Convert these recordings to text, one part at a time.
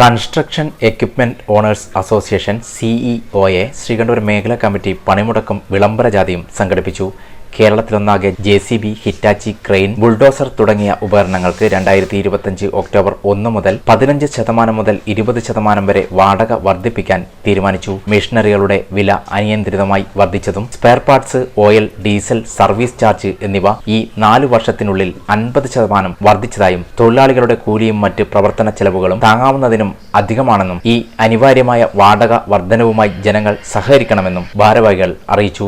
Construction equipment owners association സിഇഒയെ ശ്രീകണ്ഠൂർ മേഖലാ committee പണിമുടക്കും വിളംബര ജാഥയും സംഘടിപ്പിച്ചു. കേരളത്തിലൊന്നാകെ J C B Hitachi crane bulldozer തുടങ്ങിയ ഉപകരണങ്ങൾക്ക് രണ്ടായിരത്തി ഇരുപത്തിയഞ്ച് ഒക്ടോബർ ഒന്ന് മുതൽ പതിനഞ്ച് ശതമാനം മുതൽ ഇരുപത് ശതമാനം വരെ വാടക വർദ്ധിപ്പിക്കാൻ തീരുമാനിച്ചു. മെഷീനറികളുടെ വില അനിയന്ത്രിതമായി വർദ്ധിച്ചതും spare parts oil diesel service charge എന്നിവ ഈ നാല് വർഷത്തിനുള്ളിൽ അൻപത് ശതമാനം വർദ്ധിച്ചതായും തൊഴിലാളികളുടെ കൂലിയും മറ്റ് പ്രവർത്തന ചെലവുകളും താങ്ങാവുന്നതിനും അധികമാണെന്നും ഈ അനിവാര്യമായ വാടക വർധനവുമായി ജനങ്ങൾ സഹകരിക്കണമെന്നും ഭാരവാഹികൾ അറിയിച്ചു.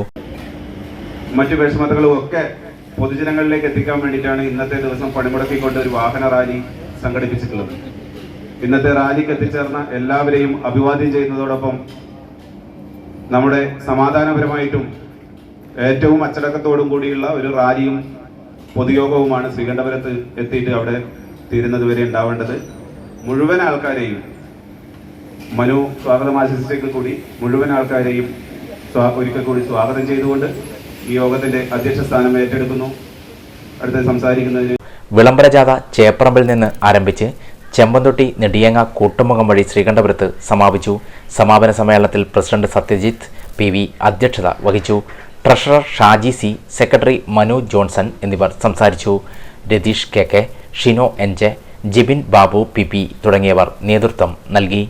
മറ്റു വിഷമതകളും ഒക്കെ പൊതുജനങ്ങളിലേക്ക് എത്തിക്കാൻ വേണ്ടിയിട്ടാണ് ഇന്നത്തെ ദിവസം പണിമുടക്കിക്കൊണ്ട് ഒരു വാഹന റാലി സംഘടിപ്പിച്ചിട്ടുള്ളത്. ഇന്നത്തെ റാലിക്ക് എത്തിച്ചേർന്ന എല്ലാവരെയും അഭിവാദ്യം ചെയ്യുന്നതോടൊപ്പം നമ്മുടെ സമാധാനപരമായിട്ടും ഏറ്റവും അച്ചടക്കത്തോടും കൂടിയുള്ള ഒരു റാലിയും പൊതുയോഗവുമാണ് ശ്രീകണ്ഠപുരത്ത് എത്തിയിട്ട് അവിടെ തീരുന്നത് വരെ ഉണ്ടാവേണ്ടത്. മുഴുവൻ ആൾക്കാരെയും മനു സ്വാഗതം ആശംസിച്ചേക്ക് കൂടി മുഴുവൻ ആൾക്കാരെയും ഒരിക്കൽ കൂടി സ്വാഗതം ചെയ്തുകൊണ്ട് ഈ യോഗത്തിന്റെ അധ്യക്ഷ സ്ഥാനം ഏറ്റെടുക്കുന്നു. അടുത്ത സംസാരിക്കുന്നതിന് വിളംബരജാഥ ചേപ്പറമ്പിൽ നിന്ന് ആരംഭിച്ച് ചെമ്പന്തൊട്ടി നെടിയങ്ങ കൂട്ടുമുഖം വഴി ശ്രീകണ്ഠപുരത്ത് സമാപിച്ചു. സമാപന സമ്മേളനത്തിൽ പ്രസിഡന്റ് സത്യജിത്ത് പി വി അധ്യക്ഷത വഹിച്ചു. Treasurer Shaji C secretary Manu Johnson എന്നിവർ സംസാരിച്ചു. Ratheesh K K Shino N J Jibin Babu P P തുടങ്ങിയവർ നേതൃത്വം നൽകി.